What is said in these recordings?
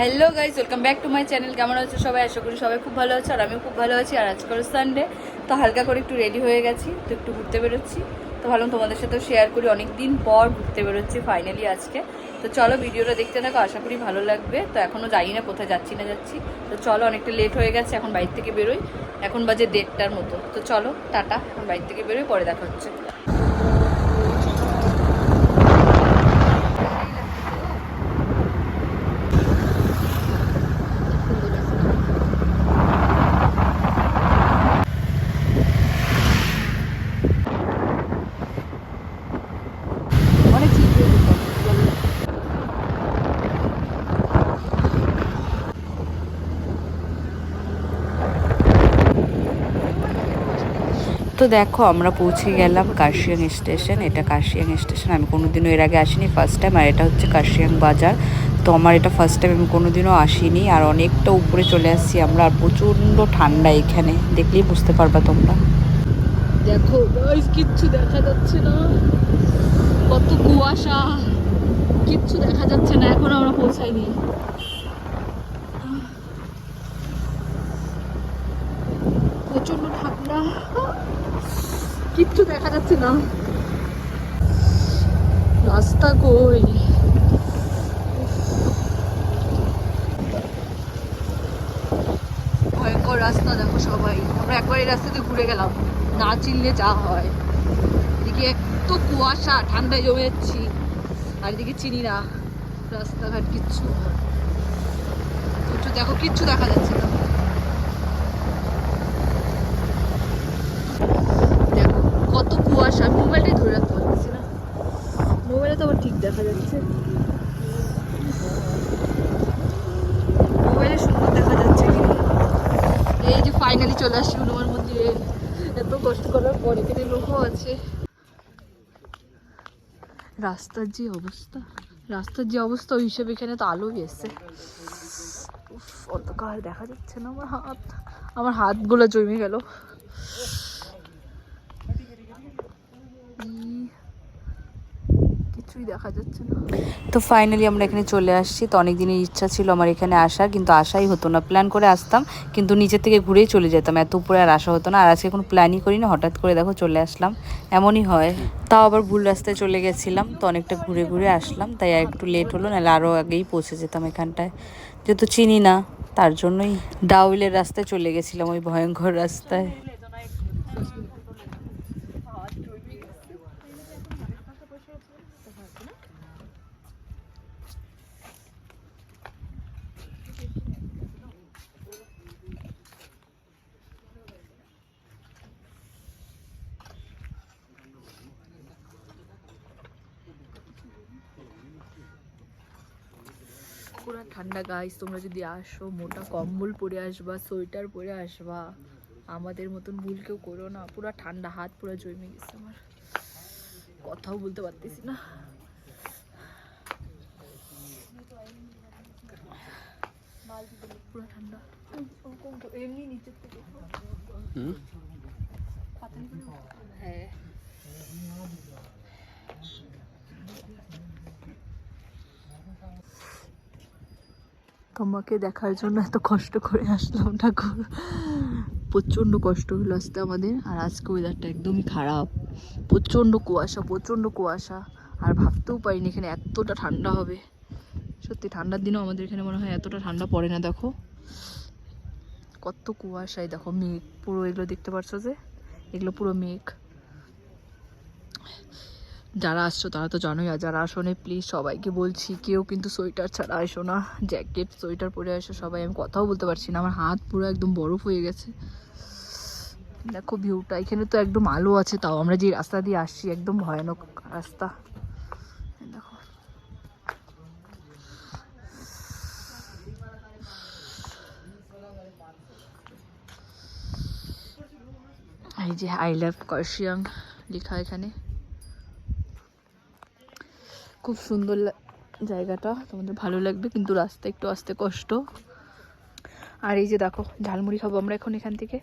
Hello guys welcome back to my channel. কেমন আছো সবাই? আশা করি সবাই খুব ভালো আছে, আর আমিও খুব ভালো আছি। আর আজকাল সানডে তো হালকা করে একটু রেডি হয়ে গেছি, তো একটু ঘুরতে বেরোচ্ছি। তো ভাবলাম তোমাদের সাথেও শেয়ার করি অনেক দিন পর ঘুরতে বেরোচ্ছি ফাইনালি আজকে। তো চলো ভিডিওটা দেখতে থাকো, আশা করি ভালো লাগবে। তো এখনও জানি না, কোথায় যাচ্ছি না যাচ্ছি। তো চলো অনেকটা লেট হয়ে গেছে, এখন বাইর থেকে বেরোই। এখন বাজে দেড়টার মতো। তো চলো, টাটা, এখন বাইর থেকে বেরোই, পরে দেখা হচ্ছে অনেক চিপ তো দেখো, আমরা পৌঁছে গেলাম কার্শিয়াং স্টেশন। এটা কার্শিয়াং স্টেশন। আমি কোনোদিনও এর আগে আসিনি ফার্স্ট টাইম আর এটা হচ্ছে কার্শিয়াং বাজার। তো আমার এটা ফার্স্ট টাইম আমি কোনোদিনও আসিনি। আর অনেকটা উপরে চলে আসছি আমরা, আর প্রচণ্ড ঠান্ডা এখানে। দেখলেই বুঝতে পারবা তোমরা। দেখো কিচ্ছু দেখা যাচ্ছে না। কত কুয়াশা। কিচ্ছু দেখা যাচ্ছে না, এখন আমরা পৌঁছাইনি। প্রচণ্ড ঠান্ডা। কিচ্ছু দেখা যাচ্ছে না। রাস্তা কই? ভয়ঙ্কর রাস্তা দেখো সবাই। আমরা একবার এই রাস্তাতে ঘুরে গেলাম, না চিনলে যা হয়। এদিকে এত কুয়াশা, ঠান্ডায় জমে যাচ্ছি, আর এদিকে চিনি না, রাস্তাঘাট কিচ্ছু। কিচ্ছু দেখো, কিচ্ছু দেখা যাচ্ছে না দেখো কত কুয়াশা আমি মোবাইলটাই ধরে রাখতে পারছি না মোবাইলে তো আবার ঠিক দেখা যাচ্ছে মোবাইলে সুন্দর দেখা যাচ্ছে কিন্তু এই যে ফাইনালি চলে আসছি হনুমান মন্দিরে। এত কষ্ট করার পর এখানে লোকও আছে। রাস্তার যে অবস্থা, রাস্তার যে অবস্থা, ওই হিসেবে এখানে তো আলোই এসছে অন্ধকার, দেখা যাচ্ছে না আমার হাত। আমার হাতগুলো জমে গেল। দেখা যাচ্ছে না। তো ফাইনালি আমরা এখানে চলে আসছি। তো অনেক দিনের ইচ্ছা ছিল আমার এখানে আসার, কিন্তু আসাই হতো না। প্ল্যান করে আসতাম, কিন্তু নিচে থেকে ঘুরেই চলে যেতাম। এত উপরে আর আসা হতো না। আর আজকে কোনো প্ল্যানই করি না হঠাৎ করে দেখো চলে আসলাম। এমনই হয়। তাও আবার ভুল রাস্তায় চলে গেছিলাম। তো অনেকটা ঘুরে ঘুরে আসলাম। তাই আর একটু লেট হলো, নাহলে আরও আগেই পৌঁছে যেতাম এখানটায়। যেহেতু চিনি না, তার জন্যই ডাউলের রাস্তায় চলে গেছিলাম, ওই ভয়ঙ্কর রাস্তায়। ঠান্ডা গাইস তোমরা যদি আসো মোটা কম্বল পরে আসবা সোয়েটার পরে আসবা আমাদের মতন ভুল কেউ করো না। পুরো ঠান্ডা হাত পুরো জমে গেছে আমার। কথাও বলতে পারতেছি না। পুরো ঠান্ডা। এমনি নিচের থেকে। হ্যাঁ। তোমাকে দেখার জন্য এত কষ্ট করে আসলাম ঠাকুর। প্রচণ্ড কষ্ট হলো আসতে আমাদের, আর আজকে ওয়েদারটা একদমই খারাপ। প্রচণ্ড কুয়াশা প্রচণ্ড কুয়াশা। আর ভাবতেও পারিনি এখানে এতটা ঠান্ডা হবে। সত্যি ঠান্ডার দিনও আমাদের এখানে মনে হয় এতটা ঠান্ডা পড়ে না, দেখো। কত কুয়াশায়, দেখো মেঘ, পুরো এগুলো দেখতে পাচ্ছ যে? এগুলো পুরো মেঘ। যারা আসছো তারা তো জানোই, আর যারা আসো প্লিজ সবাইকে বলছি, কেউ কিন্তু সোয়েটার ছাড়া আসো না। জ্যাকেট সোয়েটার পরে আসো, সবাই, আমি কথাও বলতে পারছি না, আমার হাত পুরো একদম বরফ হয়ে গেছে। দেখো ভিউটা এখানে তো একদম আলো আছে, তাও আমরা যে রাস্তা দিয়ে আসছি, একদম ভয়ানক রাস্তা। দেখো। এই যে আই লাভ কার্শিয়াং লেখা এখানে। খুব সুন্দর জায়গাটা, তোমাদের ভালো লাগবে, কিন্তু রাস্তা একটু আসতে কষ্ট। আর এই যে দেখো, ঝালমুড়ি খাব আমরা এখন এখান থেকে।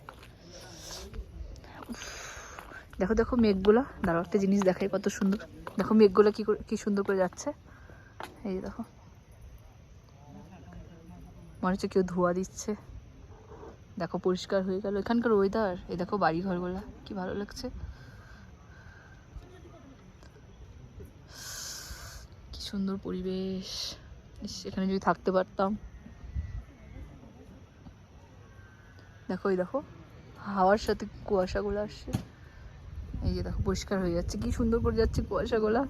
দেখো দেখো মেঘগুলা। দাঁড়াও, একটা জিনিস দেখাই কত সুন্দর। দেখো মেঘগুলো কি কি সুন্দর করে যাচ্ছে। এই যে দেখো। মনে হচ্ছে কেউ ধোয়া দিচ্ছে। দেখো, পরিষ্কার হয়ে গেল। এখানকার ওয়েদার এই দেখো বাড়ি ঘরগুলা কি ভালো লাগছে। সুন্দর পরিবেশ। ইস, এখানে যদি থাকতে পারতাম। দেখো এই দেখো হাওয়ার সাথে কুয়াশাগুলো আসছে। এই যে দেখো পরিষ্কার হয়ে যাচ্ছে। কি সুন্দর করে যাচ্ছে কুয়াশাগুলা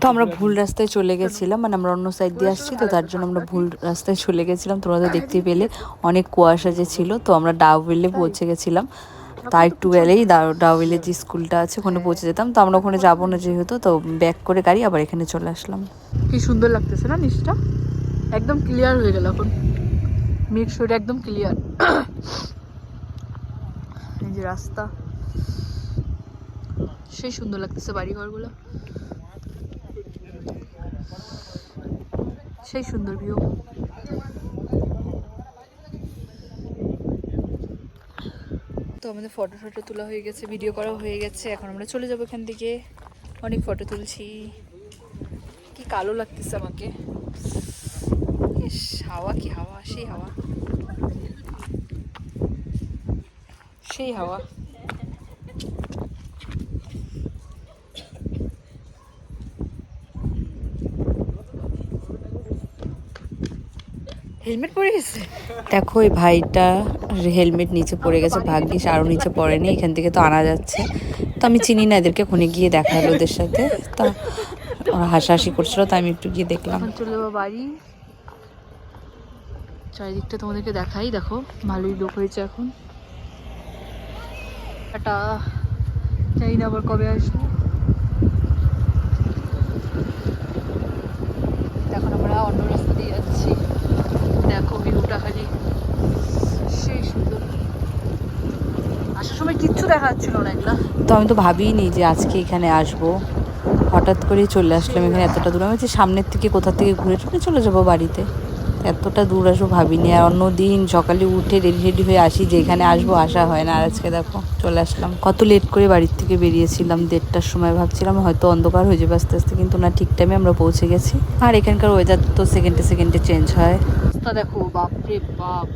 তো আমরা ভুল রাস্তায় চলে গেছিলাম মানে আমরা অন্য সাইড দিয়ে আসছি তো তার জন্য আমরা ভুল রাস্তায় চলে গেছিলাম। তোমরা তো দেখতে পেলে অনেক কুয়াশা যে ছিল তো আমরা ডাউবিলে পৌঁছে গেছিলাম। তার একটু গেলেই ডাউবিলে যে স্কুলটা আছে, ওখানে পৌঁছে যেতাম। তো আমরা ওখানে যাব না যেহেতু, তো ব্যাক করে গাড়ি আবার এখানে চলে আসলাম। কি সুন্দর লাগতেছে না নিচটা? একদম ক্লিয়ার হয়ে গেল এখন। মেঘ শরীর একদম ক্লিয়ার এই যে রাস্তা। সেই সুন্দর লাগতেছে বাড়ি ঘরগুলো সেই সুন্দর ভিউ তো আমাদের ফটো ফটো তোলা হয়ে গেছে ভিডিও করা হয়ে গেছে। এখন আমরা চলে যাব এখান থেকে। অনেক ফটো তুলছি। কি কালো লাগতেছে আমাকে। হাওয়া কি হাওয়া? সেই হাওয়া। সেই হাওয়া। হেলমেট পরে গেছে? দেখো ওই ভাইটা হেলমেট নিচে পড়ে গেছে, ভাগ্যিস আরও নিচে পড়েনি, এখান থেকে তো আনা যাচ্ছে। তো আমি চিনি না এদেরকে, খুনে গিয়ে দেখা হলো ওদের সাথে। তা ওরা হাসাহাসি করছিল, তাই আমি একটু গিয়ে দেখলাম। চলে যাব বাড়ি। চারিদিকটা তোমাদেরকে দেখাই, দেখো, ভালোই লোক হয়েছে এখন। একটা চাই না আবার কবে আসব এখন আমরা অন্য রাস্তা দিয়ে যাচ্ছি ভিউটা সেই সুন্দর। তো আমি তো ভাবিনি যে আজকে এখানে আসব। হঠাৎ করেই চলে আসলাম এখানে এতটা দূর। আমি সামনের থেকে কোথা থেকে ঘুরে টুরে চলে যাব বাড়িতে। এতটা দূর আসব ভাবিনি। আর অন্য দিন সকালে উঠে রেডি রেডি হয়ে আসি যে এখানে আসব, আসা হয় না। আর আজকে দেখো, চলে আসলাম। কত লেট করে বাড়ির থেকে বেরিয়েছিলাম। দেড়টার সময় ভাবছিলাম হয়তো অন্ধকার হয়ে যাবে আস্তে আস্তে। কিন্তু না, ঠিক টাইমে আমরা পৌঁছে গেছি। আর এখানকার ওয়েদার তো সেকেন্ডে সেকেন্ডে চেঞ্জ হয়। রাস্তা দেখো, বাপরে বাপ।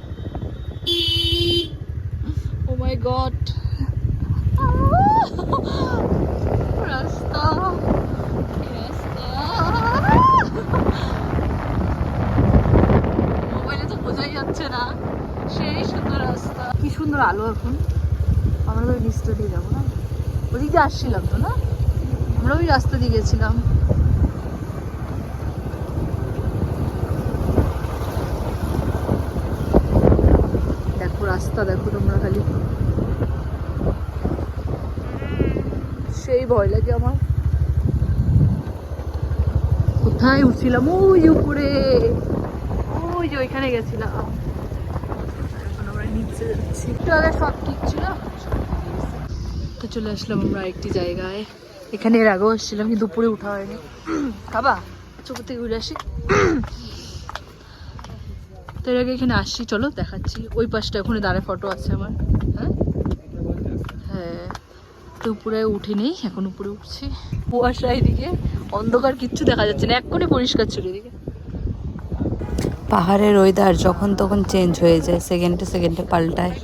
ও মাই গড রাস্তা। মোবাইলে তো বোঝাই যাচ্ছে না। সেই সুন্দর রাস্তা। কি সুন্দর আলো এখন। আমরা দিয়ে যাব না? আমরা ওই রাস্তা দিয়ে গেছিলাম দেখো রাস্তা দেখো তোমরা খালি। সেই ভয় লাগে আমার। কোথায় উঠছিলাম? ওই উপরে। ওই যে ওইখানে গেছিলাম। এখন আমরা নিচে যাচ্ছি। আগে সব ঠিক ছিল। তো চলে আসলাম আমরা একটি জায়গায়। এখানে এর আগেও আসছিলাম কিন্তু দুপুরে উঠা হয়নি। খাবা চোখ থেকে ঘুরে আসি। এর আগে এখানে আসছি, চলো দেখাচ্ছি। ওই পাশটা ওখানে দাঁড়ায় ফটো আছে আমার। হ্যাঁ? হ্যাঁ। তো উপরে উঠে নেই, এখন উপরে উঠছি। কুয়াশা এদিকে, অন্ধকার কিচ্ছু দেখা যাচ্ছে না, এক্ষুনি পরিষ্কার ছিল এদিকে। পাহাড়ের ওয়েদার যখন তখন চেঞ্জ হয়ে যায় সেকেন্ডে সেকেন্ডে পাল্টায়।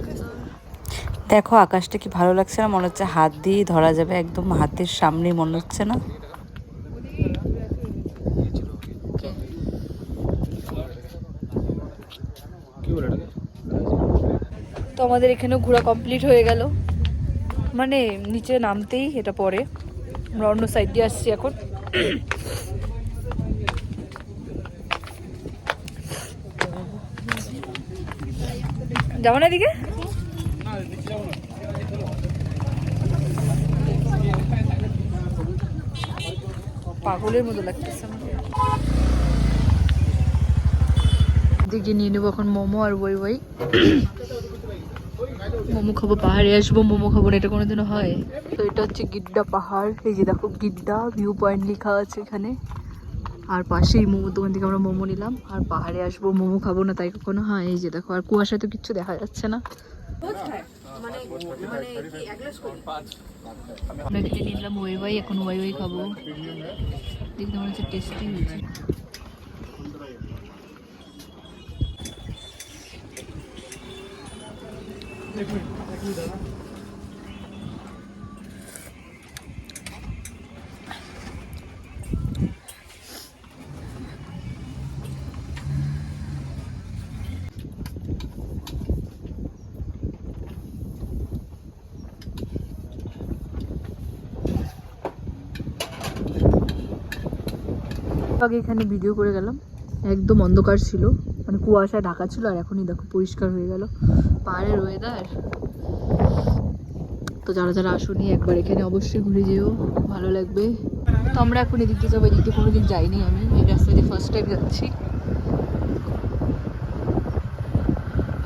দেখো, আকাশটা কি ভালো লাগছে না? মনে হচ্ছে হাত দিয়ে ধরা যাবে, একদম হাতের সামনেই মনে হচ্ছে না। আমাদের এখানেও ঘোরা কমপ্লিট হয়ে গেল। মানে নিচে নামতেই এটা পরে। আমরা অন্য সাইড দিয়ে আসছি এখন। যাব না এদিকে? পাগলের মতো লাগতেছে দিকে নিয়ে নেব এখন মোমো আর বই বই মোমো খাব পাহাড়ে আসব মোমো খাব না এটা কোনোদিনও হয়। তো এটা হচ্ছে গিড্ডা পাহাড়। এই যে দেখো গিড্ডা ভিউ পয়েন্ট লেখা আছে এখানে। আর পাশেই মোমো দোকান থেকে আমরা মোমো নিলাম। আর পাহাড়ে আসব মোমো খাব না তাই কখনো? হয় এই যে দেখো আর কুয়াশা তো কিচ্ছু দেখা যাচ্ছে না। আমরা এখানে নিলাম ওয়াই ওয়াই এখন ওয়াই ওয়াই খাব। দেখতে মনে হচ্ছে টেস্টি হয়েছে। আগে এখানে ভিডিও করে গেলাম। একদম অন্ধকার ছিল। মানে কুয়াশায় ঢাকা ছিল আর এখনই দেখো পরিষ্কার হয়ে গেল। পাহাড়ের ওয়েদার তো যারা যারা আসুনি, একবার এখানে অবশ্যই ঘুরে যেও, ভালো লাগবে। তো আমরা এখন এদিক যাব, এদিক দিয়ে কোনোদিন যাইনি আমি, এই রাস্তা দিয়ে ফার্স্ট টাইম যাচ্ছি।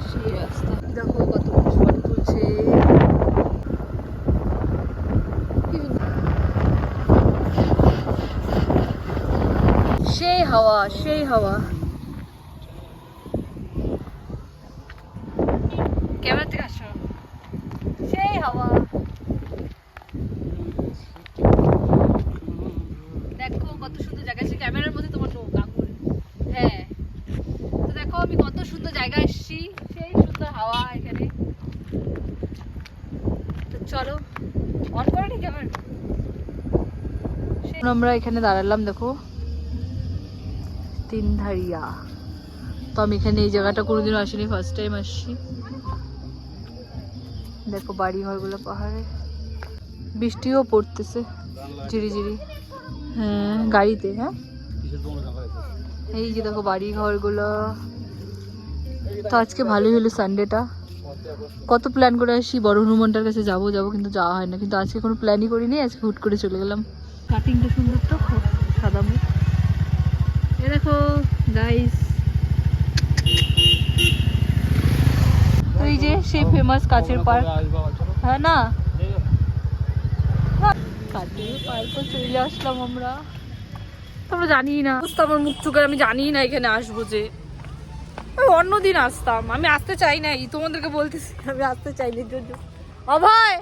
সেই রাস্তা। দেখো কত তুলছে। সেই হাওয়া সেই হাওয়া ক্যামেরা থেকে আসো সেই হাওয়া দেখো কত সুন্দর জায়গা আছে ক্যামেরার মধ্যে তোমার চোখ আঙুল হ্যাঁ তো দেখো আমি কত সুন্দর জায়গা এসেছি সেই সুন্দর হাওয়া এখানে। তো চলো অন করো নি ক্যামেরা আমরা এখানে দাঁড়ালাম, দেখো। তিনধারিয়া। তো আমি এখানে এই জায়গাটা কোনোদিনও আসিনি ফার্স্ট টাইম আসছি। দেখো বাড়ি ঘরগুলো পাহাড়ে। বৃষ্টিও পড়তেছে ঝিরি ঝিরি হ্যাঁ গাড়িতে হ্যাঁ? এই যে দেখো বাড়ি ঘরগুলো তো আজকে ভালোই হলো সানডেটা কত প্ল্যান করে আসি? বড় হনুমানটার কাছে যাব যাব, কিন্তু যাওয়া হয় না। কিন্তু আজকে কোনো প্ল্যানই করিনি, আজকে হুট করে চলে গেলাম। কাটিংটা সুন্দর তো সাদা মুখ। এ দেখো গাইস ওই যে সেই ফেমাস কাছের পার্ক। হ্যাঁ না? চলে আসলাম আমরা। তোমরা জানি না। আমার মুখ চুকের আমি জানি না এখানে আসব যে। অন্যদিন আসতাম। আমি আসতে চাই নাই, তোমাদেরকে বলতেছি, আমি আসতে চাইনি জন্য অভয়!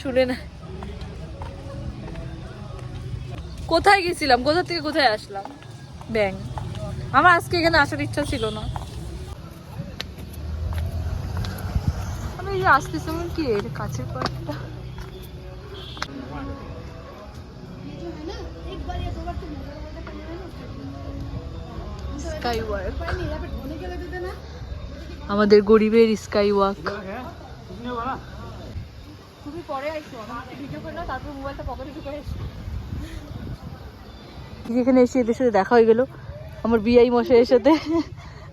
শুনে না। কোথায় গেছিলাম? কোথা থেকে কোথায় আসলাম? ব্যাং। আমার আজকে এখানে আসার ইচ্ছা ছিল না। আমি আসতেছি আমার কি, এর কাছের পার্কটা স্কাই ওয়াক আমাদের গরিবের স্কাই ওয়াক তুমি পরে আইসো ভিডিও করে নাও তারপর মোবাইলটা পকেটে ঢুকে এসো এখানে এসে এদের সাথে দেখা হয়ে গেল আমার বিআই মশাইয়ের সাথে।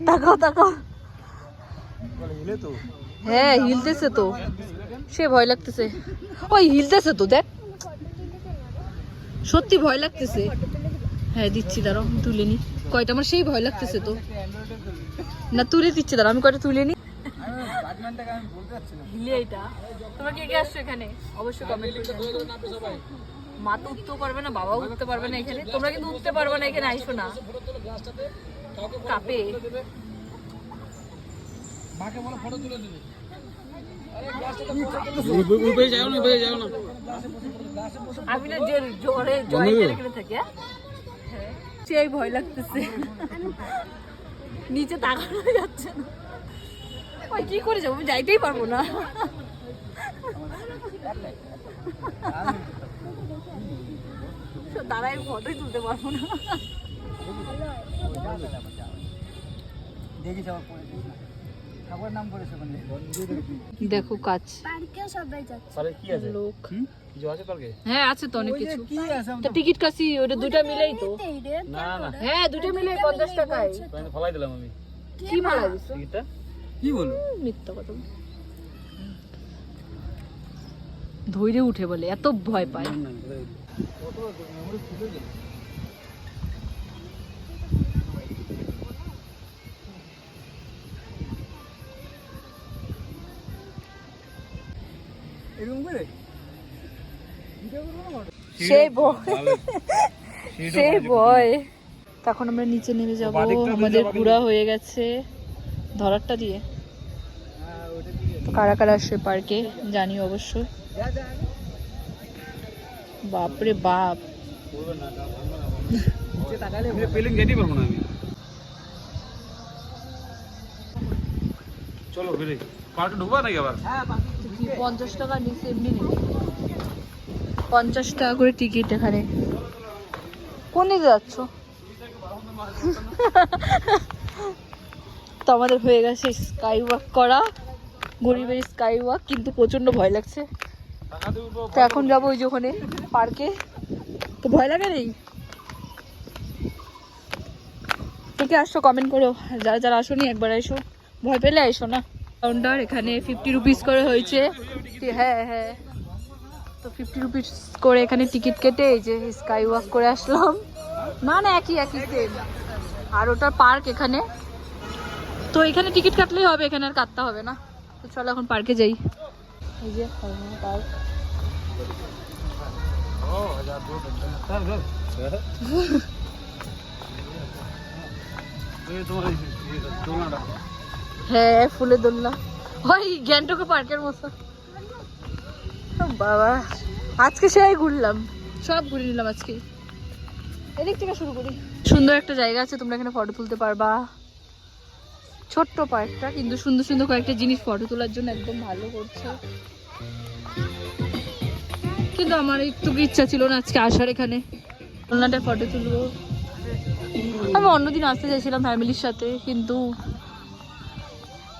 তাকাও তাকাও। হ্যাঁ হিলতেছে তো। সে ভয় লাগতেছে। ওই হিলতেছে তো দেখ। সত্যি ভয় লাগতেছে। হ্যাঁ দিচ্ছি দাঁড়াও তুলে নি। কয়টা? আমার সেই ভয় লাগতেছে তো। না তুলে দিচ্ছি দাঁড়াও আমি কয়টা তুলে নি তোমরা কে কে আসছো এখানে? অবশ্যই কমেন্ট মা তো উঠতেও পারবে না বাবাও উঠতে পারবে না এখানে। তোমরা কিন্তু উঠতে পারবে না এখানে আইসো না। কাপে। আমি না যে জোরে জোরে থাকি হ্যাঁ? সেই ভয় লাগতেছে। নিচে তাকানো যাচ্ছে না। ওই কি করে যাব? আমি যাইতেই পারব না। দাঁড়াই ফটোই তুলতে পারব না। দেখো কাজ। পার্কে সবাই যাচ্ছে। তাহলে কি আছে? লোক। কিছু আছে পার্কে হ্যাঁ আছে তো অনেক কিছু। তো টিকিট কাছি ওটা দুইটা মিলেই তো। না না। হ্যাঁ দুইটা মিলে পঞ্চাশ টাকায়। আমি ফলাই দিলাম আমি। কি মালা? দিছো টিকিটটা? কি বলো? মিথ্যা কথা ধৈর্য উঠে বলে এত ভয় পায়। সেই ভয় সেই ভয় তখন আমরা নিচে নেমে যাব আমাদের ঘোরা হয়ে গেছে। ধরারটা দিয়ে। কারা কারা আসবে পার্কে জানি অবশ্যই বাপরে বাপ। ফিলিং যেতেই পারব না আমি। চলো ফিরে পার্কে ঢুকবা নাকি আবার? পঞ্চাশ টাকা নিচে এমনি নেবে পঞ্চাশ টাকা করে টিকিট এখানে। কোন দিকে যাচ্ছ? তো আমাদের হয়ে গেছে স্কাই ওয়াক করা। গরিবের স্কাই ওয়াক কিন্তু প্রচণ্ড ভয় লাগছে। তো এখন যাব ওই যে ওখানে পার্কে তো ভয় লাগে নেই? কে কে আসছো কমেন্ট করো যারা যারা আসোনি, একবার এসো। ভয় পেলে এসো না। এখানে ফিফটি রুপিস করে হয়েছে। হ্যাঁ হ্যাঁ। তো ফিফটি রুপিস করে এখানে টিকিট কেটে এই যে স্কাই ওয়াক করে আসলাম। না না একই একই সেম আর ওটা পার্ক এখানে। তো এখানে টিকিট কাটলেই হবে, এখানে আর কাটতে হবে না। তো চলো এখন পার্কে যাই। এই যে পার্ক হ্যাঁ ফুলে দোলনা। ওই গ্যাংটকে পার্কের মতো। বাবা আজকে সেই ঘুরলাম। সব ঘুরে নিলাম আজকে। এদিক থেকে শুরু করি। সুন্দর একটা জায়গা আছে তোমরা এখানে ফটো তুলতে পারবা। ছোট্ট পার্কটা কিন্তু সুন্দর সুন্দর কয়েকটা জিনিস ফটো তোলার জন্য একদম ভালো করছে। কিন্তু আমার একটু ইচ্ছা ছিল না আজকে আসার এখানে। দোলনাটায় ফটো তুলবো। আমি অন্যদিন আসতে চাইছিলাম ফ্যামিলির সাথে কিন্তু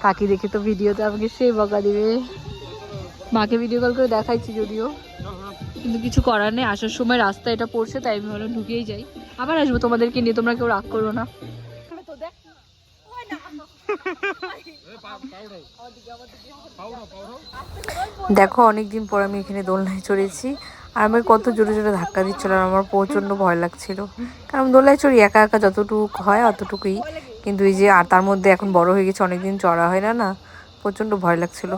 কাকি দেখে তো ভিডিওতে আমাকে সে বকা দিবে। মাকে ভিডিও কল করে দেখাইছি যদিও। কিন্তু কিছু করার নেই, আসার সময় রাস্তা এটা পড়ছে, তাই আমি ভাবলাম ঢুকেই যাই। আবার আসব তোমাদেরকে নিয়ে, তোমরা কেউ রাগ করো না। দেখো, অনেকদিন পর আমি এখানে দোলনায় চড়েছি। আর আমার কত জোরে জোরে ধাক্কা দিচ্ছিল আর আমার প্রচণ্ড ভয় লাগছিল। কারণ দোলনায় চড়ি একা একা যতটুকু হয় অতটুকুই। কিন্তু এই যে, আর তার মধ্যে এখন বড় হয়ে গেছে, অনেকদিন চড়া হয় না না? প্রচণ্ড ভয় লাগছিল।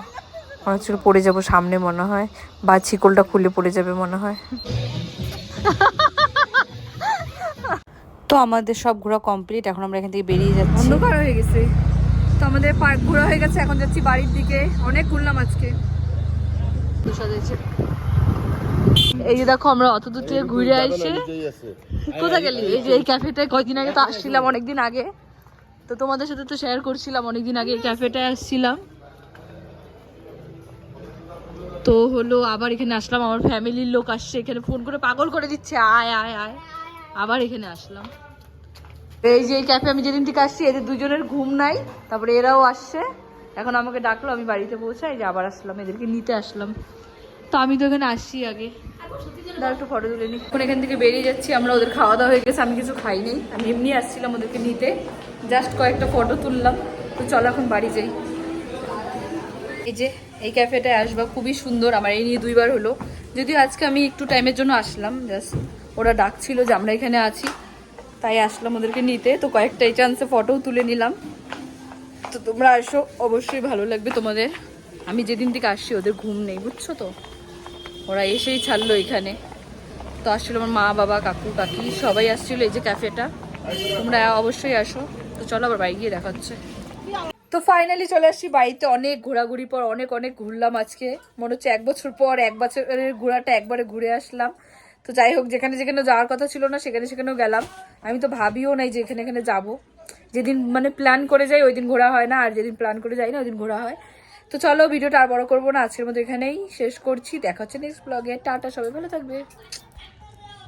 মনে হচ্ছিল পড়ে যাব সামনে মনে হয় বা ছিকলটা খুলে পড়ে যাবে মনে হয়। তো আমাদের সব ঘোরা কমপ্লিট এখন আমরা এখান থেকে বেরিয়ে যাচ্ছি। অন্ধকার হয়ে গেছে। তো আমাদের পার্ক ঘোরা হয়ে গেছে এখন যাচ্ছি বাড়ির দিকে। অনেক ঘুরলাম আজকে। এই যে দেখো আমরা অত দূর থেকে ঘুরে আসে কোথায় গেলি? এই যে এই ক্যাফেটায় কয়দিন আগে তো আসছিলাম অনেকদিন আগে। তো তোমাদের সাথে তো শেয়ার করছিলাম অনেকদিন আগে এই ক্যাফেটায় আসছিলাম। তো হলো আবার এখানে আসলাম, আমার ফ্যামিলির লোক আসছে, এখানে ফোন করে পাগল করে দিচ্ছে, আয় আয় আয়। আবার এখানে আসলাম। এই যে এই ক্যাফে আমি যেদিন থেকে আসছি, এদের দুজনের ঘুম নাই, তারপরে এরাও আসছে। এখন আমাকে ডাকলো, আমি বাড়িতে পৌঁছাই, যে আবার আসলাম, এদেরকে নিতে আসলাম। তো আমি তো এখানে আসছি আগে। একটু ফটো তুলে নিই এখন এখান থেকে বেরিয়ে যাচ্ছি, আমরা ওদের খাওয়া দাওয়া হয়ে গেছে, আমি কিছু খাইনি আমি এমনি আসছিলাম ওদেরকে নিতে জাস্ট কয়েকটা ফটো তুললাম। তো চলো এখন বাড়ি যাই। এই যে এই ক্যাফেটায় আসবা, খুবই সুন্দর। আমার এই নিয়ে দুইবার হলো। যদিও আজকে আমি একটু টাইমের জন্য আসলাম, জাস্ট ওরা ডাকছিল যে আমরা এখানে আছি, তাই আসলাম ওদেরকে নিতে। তো কয়েকটা এই চান্সে ফটোও তুলে নিলাম। তো তোমরা আসো, অবশ্যই ভালো লাগবে তোমাদের। আমি যেদিন থেকে আসছি, ওদের ঘুম নেই, বুঝছ তো? ওরা এসেই ছাড়লো এখানে। তো আসছিল আমার মা, বাবা, কাকু, কাকি, সবাই আসছিল এই যে ক্যাফেটা। তোমরা অবশ্যই আসো। তো চলো আবার বাড়ি গিয়ে দেখা হচ্ছে। তো ফাইনালি চলে আসছি বাড়িতে। অনেক ঘোরাঘুরি পর অনেক অনেক ঘুরলাম আজকে। মনে হচ্ছে এক বছর পর, এক বছরের ঘোরাটা একবারে ঘুরে আসলাম। তো যাই হোক, যেখানে যেখানে যাওয়ার কথা ছিল না, সেখানে সেখানেও গেলাম। আমি তো ভাবিও নাই যে এখানে এখানে যাব। যেদিন মানে প্ল্যান করে যাই, ওই দিন ঘোরা হয় না, আর যেদিন প্ল্যান করে যাই না, ওই দিন ঘোরা হয়। তো চলো, ভিডিওটা আর বড় করব না, আজকের মতো এখানেই শেষ করছি। দেখা হচ্ছে নেক্সট ব্লগে টাটা সবাই, ভালো থাকবে।